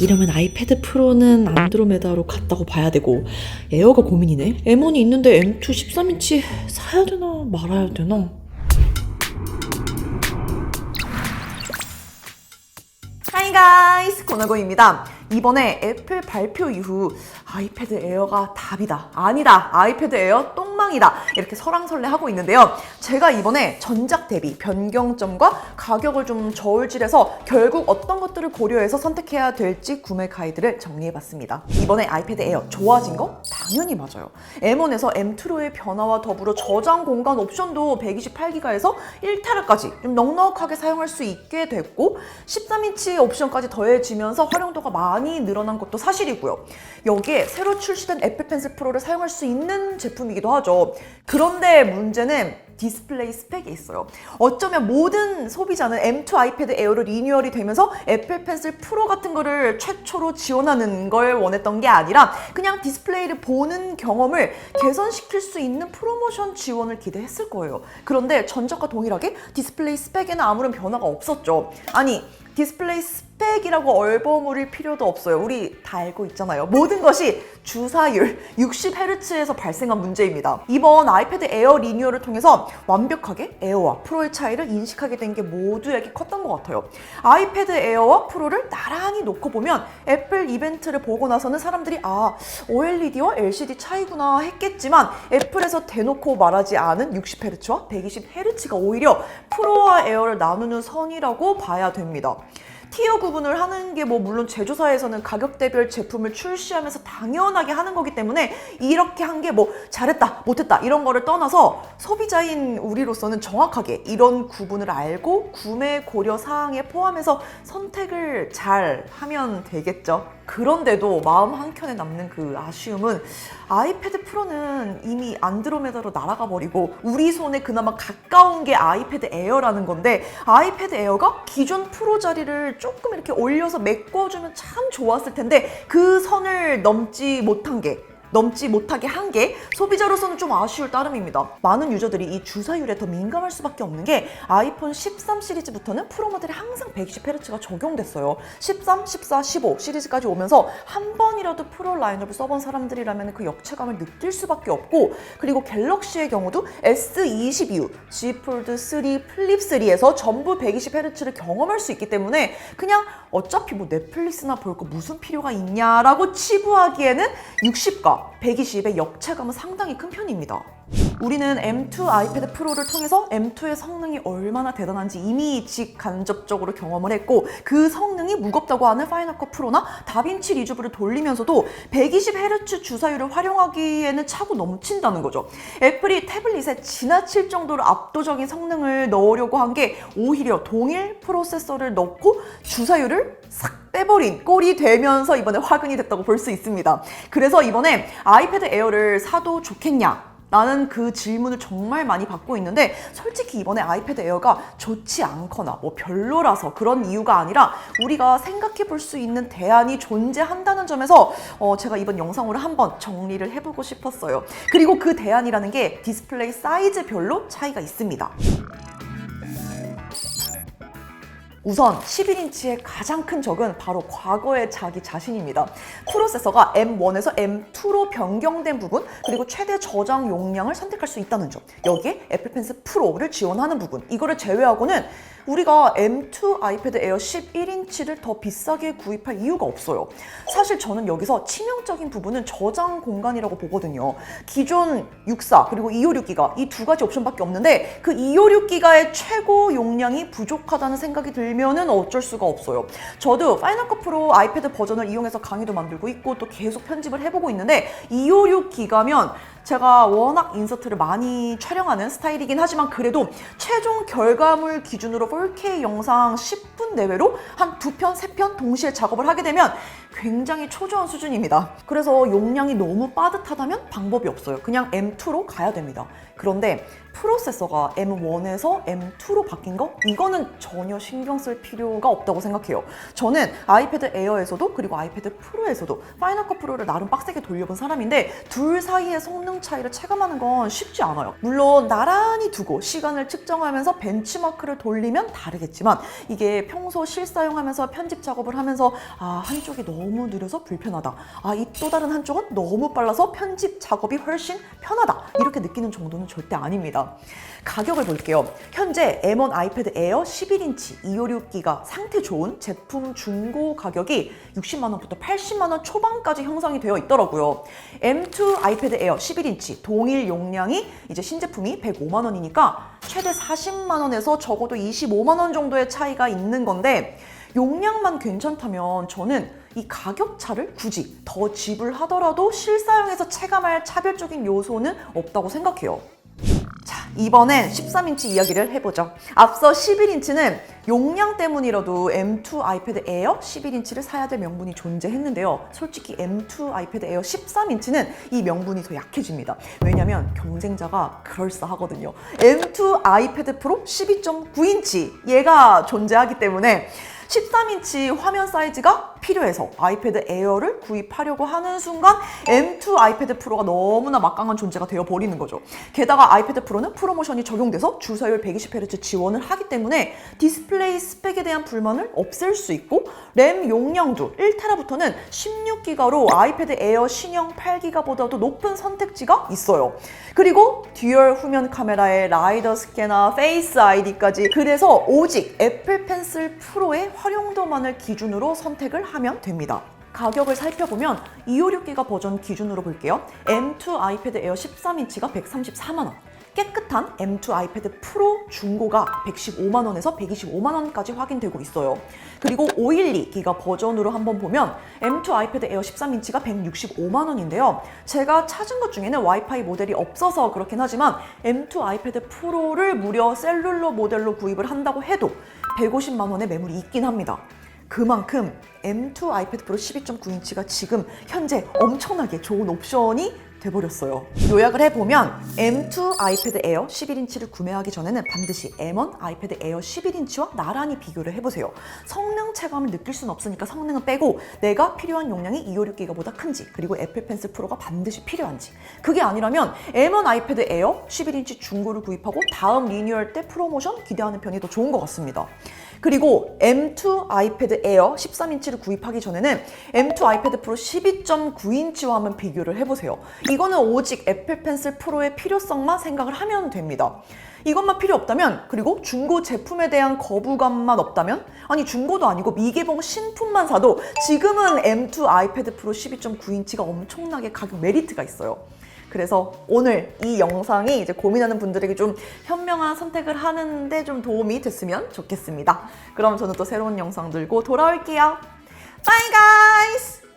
이러면 아이패드 프로는 안드로메다로 갔다고 봐야 되고 에어가 고민이네. M1이 있는데 M2 13인치 사야 되나 말아야 되나? 하이 가이스 고나고입니다. 이번에 애플 발표 이후 아이패드 에어가 답이다. 아니다. 아이패드 에어 똥 망이다. 이렇게 설왕설래하고 있는데요. 제가 이번에 전작 대비 변경점과 가격을 좀 저울질해서 결국 어떤 것들을 고려해서 선택해야 될지 구매 가이드를 정리해봤습니다. 이번에 아이패드 에어 좋아진 거? 당연히 맞아요. M1에서 M2로의 변화와 더불어 저장 공간 옵션도 128기가에서 1테라까지 좀 넉넉하게 사용할 수 있게 됐고 13인치 옵션까지 더해지면서 활용도가 많이 늘어난 것도 사실이고요. 여기에 새로 출시된 애플 펜슬 프로를 사용할 수 있는 제품이기도 하죠. 그런데 문제는 디스플레이 스펙이 있어요. 어쩌면 모든 소비자는 M2 아이패드 에어로 리뉴얼이 되면서 애플 펜슬 프로 같은 거를 최초로 지원하는 걸 원했던 게 아니라 그냥 디스플레이를 보는 경험을 개선시킬 수 있는 프로모션 지원을 기대했을 거예요. 그런데 전작과 동일하게 디스플레이 스펙에는 아무런 변화가 없었죠. 아니, 디스플레이 스펙 이라고 얼버무릴 필요도 없어요. 우리 다 알고 있잖아요. 모든 것이 주사율 60Hz에서 발생한 문제입니다. 이번 아이패드 에어 리뉴얼을 통해서 완벽하게 에어와 프로의 차이를 인식하게 된 게 모두에게 컸던 것 같아요. 아이패드 에어와 프로를 나란히 놓고 보면 애플 이벤트를 보고 나서는 사람들이 아, OLED와 LCD 차이구나 했겠지만 애플에서 대놓고 말하지 않은 60Hz와 120Hz가 오히려 프로와 에어를 나누는 선이라고 봐야 됩니다. 티어 구분을 하는 게 뭐 물론 제조사에서는 가격대별 제품을 출시하면서 당연하게 하는 거기 때문에 이렇게 한 게 뭐 잘했다 못했다 이런 거를 떠나서 소비자인 우리로서는 정확하게 이런 구분을 알고 구매 고려 사항에 포함해서 선택을 잘 하면 되겠죠. 그런데도 마음 한켠에 남는 그 아쉬움은 아이패드 프로는 이미 안드로메다로 날아가 버리고 우리 손에 그나마 가까운 게 아이패드 에어라는 건데 아이패드 에어가 기존 프로 자리를 조금 이렇게 올려서 메꿔주면 참 좋았을 텐데 그 선을 넘지 못한 게 넘지 못하게 한 게 소비자로서는 좀 아쉬울 따름입니다. 많은 유저들이 이 주사율에 더 민감할 수밖에 없는 게 아이폰 13 시리즈부터는 프로 모델이 항상 120Hz가 적용됐어요. 13, 14, 15 시리즈까지 오면서 한 번이라도 프로 라인업을 써본 사람들이라면 그 역체감을 느낄 수밖에 없고 그리고 갤럭시의 경우도 S20 이후 G 폴드 3, 플립 3에서 전부 120Hz를 경험할 수 있기 때문에 그냥 어차피 뭐 넷플릭스나 볼 거 무슨 필요가 있냐라고 치부하기에는 60과 120의 역체감은 상당히 큰 편입니다. 우리는 M2 아이패드 프로를 통해서 M2의 성능이 얼마나 대단한지 이미 직간접적으로 경험을 했고 그 성능이 무겁다고 하는 파이널 컷 프로나 다빈치 리주브를 돌리면서도 120Hz 주사율을 활용하기에는 차고 넘친다는 거죠. 애플이 태블릿에 지나칠 정도로 압도적인 성능을 넣으려고 한 게 오히려 동일 프로세서를 넣고 주사율을 싹 빼버린 꼴이 되면서 이번에 화근이 됐다고 볼 수 있습니다. 그래서 이번에 아이패드 에어를 사도 좋겠냐? 나는 그 질문을 정말 많이 받고 있는데 솔직히 이번에 아이패드 에어가 좋지 않거나 뭐 별로라서 그런 이유가 아니라 우리가 생각해 볼 수 있는 대안이 존재한다는 점에서 어 제가 이번 영상으로 한번 정리를 해보고 싶었어요. 그리고 그 대안이라는 게 디스플레이 사이즈별로 차이가 있습니다. 우선 11인치의 가장 큰 적은 바로 과거의 자기 자신입니다. 프로세서가 M1에서 M2로 변경된 부분, 그리고 최대 저장 용량을 선택할 수 있다는 점. 여기에 애플 펜슬 프로를 지원하는 부분. 이거를 제외하고는 우리가 M2 아이패드 에어 11인치를 더 비싸게 구입할 이유가 없어요. 사실 저는 여기서 치명적인 부분은 저장 공간이라고 보거든요. 기존 64 그리고 256기가 이 두 가지 옵션밖에 없는데 그 256기가의 최고 용량이 부족하다는 생각이 들 면은 어쩔 수가 없어요. 저도 파이널 컷 프로 아이패드 버전을 이용해서 강의도 만들고 있고 또 계속 편집을 해보고 있는데 256 기가면 제가 워낙 인서트를 많이 촬영하는 스타일이긴 하지만 그래도 최종 결과물 기준으로 4K 영상 10분 내외로 한 두 편, 세 편 동시에 작업을 하게 되면 굉장히 초조한 수준입니다. 그래서 용량이 너무 빠듯하다면 방법이 없어요. 그냥 M2로 가야 됩니다. 그런데 프로세서가 M1에서 M2로 바뀐 거? 이거는 전혀 신경 쓸 필요가 없다고 생각해요. 저는 아이패드 에어에서도 그리고 아이패드 프로에서도 파이널 컷 프로를 나름 빡세게 돌려본 사람인데 둘 사이의 성능 차이를 체감하는 건 쉽지 않아요. 물론 나란히 두고 시간을 측정하면서 벤치마크를 돌리면 다르겠지만 이게 평소 실사용하면서 편집 작업을 하면서 아 한쪽이 너무 느려서 불편하다. 아 이 또 다른 한쪽은 너무 빨라서 편집 작업이 훨씬 편하다. 이렇게 느끼는 정도는 절대 아닙니다. 가격을 볼게요. 현재 M1 아이패드 에어 11인치 256기가 상태 좋은 제품 중고 가격이 60만 원부터 80만 원 초반까지 형성이 되어 있더라고요. M2 아이패드 에어 11인치 동일 용량이 이제 신제품이 105만 원이니까 최대 40만 원에서 적어도 25만 원 정도의 차이가 있는 건데 용량만 괜찮다면 저는 이 가격 차를 굳이 더 지불하더라도 실사용에서 체감할 차별적인 요소는 없다고 생각해요. 자, 이번엔 13인치 이야기를 해보죠. 앞서 11인치는 용량 때문이라도 M2 아이패드 에어 11인치를 사야 될 명분이 존재했는데요. 솔직히 M2 아이패드 에어 13인치는 이 명분이 더 약해집니다. 왜냐면 경쟁자가 그럴싸하거든요. M2 아이패드 프로 12.9인치 얘가 존재하기 때문에 13인치 화면 사이즈가 필요해서 아이패드 에어를 구입하려고 하는 순간 M2 아이패드 프로가 너무나 막강한 존재가 되어 버리는 거죠. 게다가 아이패드 프로는 프로모션이 적용돼서 주사율 120Hz 지원을 하기 때문에 디스플레이 스펙에 대한 불만을 없앨 수 있고 램 용량도 1테라부터는 16기가로 아이패드 에어 신형 8기가보다도 높은 선택지가 있어요. 그리고 듀얼 후면 카메라에 라이더 스캐너, 페이스 아이디까지 그래서 오직 애플 펜슬 프로의 활용도만을 기준으로 선택을 하면 됩니다. 가격을 살펴보면 256기가 버전 기준으로 볼게요. M2 아이패드 에어 13인치가 134만 원. 깨끗한 M2 아이패드 프로 중고가 115만 원에서 125만 원까지 확인되고 있어요. 그리고 512 기가 버전으로 한번 보면 M2 아이패드 에어 13인치가 165만 원인데요. 제가 찾은 것 중에는 와이파이 모델이 없어서 그렇긴 하지만 M2 아이패드 프로를 무려 셀룰러 모델로 구입을 한다고 해도 150만 원의 매물이 있긴 합니다. 그만큼 M2 아이패드 프로 12.9인치가 지금 현재 엄청나게 좋은 옵션이 돼버렸어요. 요약을 해보면 M2 아이패드 에어 11인치를 구매하기 전에는 반드시 M1 아이패드 에어 11인치와 나란히 비교를 해보세요. 성능 체감을 느낄 수는 없으니까 성능은 빼고 내가 필요한 용량이 256기가보다 큰지 그리고 애플 펜슬 프로가 반드시 필요한지 그게 아니라면 M1 아이패드 에어 11인치 중고를 구입하고 다음 리뉴얼 때 프로모션 기대하는 편이 더 좋은 것 같습니다. 그리고 M2 아이패드 에어 13인치를 구입하기 전에는 M2 아이패드 프로 12.9인치와 한번 비교를 해보세요. 이거는 오직 애플 펜슬 프로의 필요성만 생각을 하면 됩니다. 이것만 필요 없다면 그리고 중고 제품에 대한 거부감만 없다면 아니 중고도 아니고 미개봉 신품만 사도 지금은 M2 아이패드 프로 12.9인치가 엄청나게 가격 메리트가 있어요. 그래서 오늘 이 영상이 이제 고민하는 분들에게 좀 현명한 선택을 하는데 좀 도움이 됐으면 좋겠습니다. 그럼 저는 또 새로운 영상 들고 돌아올게요. 바이 가이스!